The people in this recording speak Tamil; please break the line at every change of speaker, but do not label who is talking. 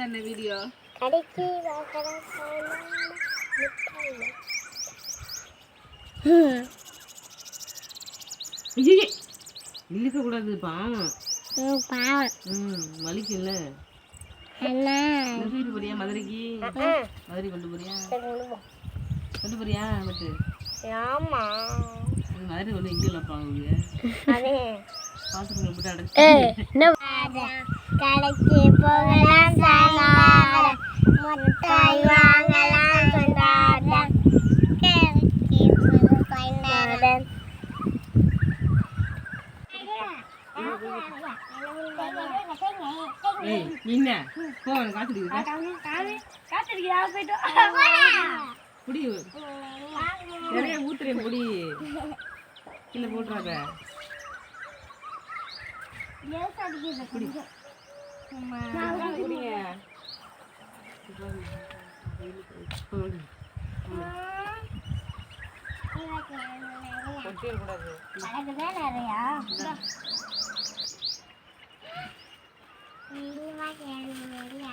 என்ன வீடியோ இழுக்க கூடாது பாவம் கூட்டிட்டு போறியா மதுரைக்கு மதுரை கொண்டு போறியா கொண்டு போறியா பட்டு
ஆமா
மதுரை கொண்டு எங்கே வைப்பாங்க
அதே
பாத்ரூம் போட்டு அடைச்சு
கடைக்கு போகலாம்
என்ன போ காத்துடுங்க குடி. நிறைய ஊத்துறேன் குடி. கீழே போட்டுறாத. குடிங்க. போடு. கொட்டிட கூடாது
நிறையா